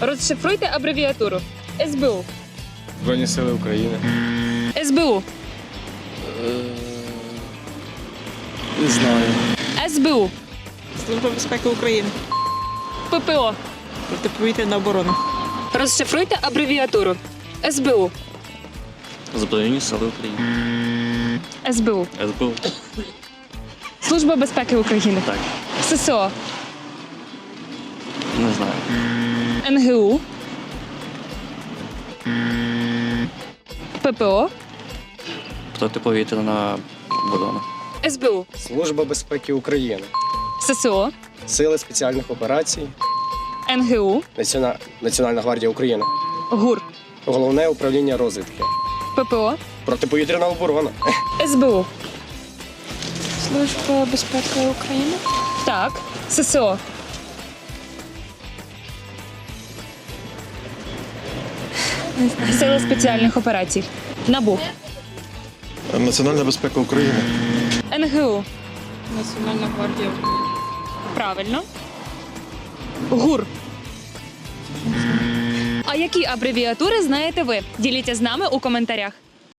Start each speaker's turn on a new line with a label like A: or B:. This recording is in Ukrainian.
A: Розшифруйте абревіатуру. СБУ.
B: Збройні сили України.
A: СБУ.
B: Не знаю.
A: СБУ.
C: Служба безпеки України.
A: ППО.
C: Протиповітряна оборона.
A: Розшифруйте абревіатуру. СБУ.
D: Збройні сили України.
A: СБУ.
D: СБУ.
A: Служба безпеки України.
D: Так,
A: ССО.
D: не знаю.
A: НГУ. ППО.
D: Протиповітряна оборона.
A: СБУ.
B: Служба безпеки України.
A: ССО.
B: Сили спеціальних операцій.
A: НГУ.
B: Націона... Національна гвардія України.
A: ГУР.
B: Головне управління розвідки.
A: ППО.
B: Протиповітряна оборона.
A: СБУ.
E: Служба безпеки України.
A: Так. ССО. Сили спеціальних операцій. НАБУ.
F: Національна безпека України.
A: НГУ.
E: Національна гвардія.
A: Правильно. ГУР. А які абревіатури знаєте ви? Діліться з нами у коментарях.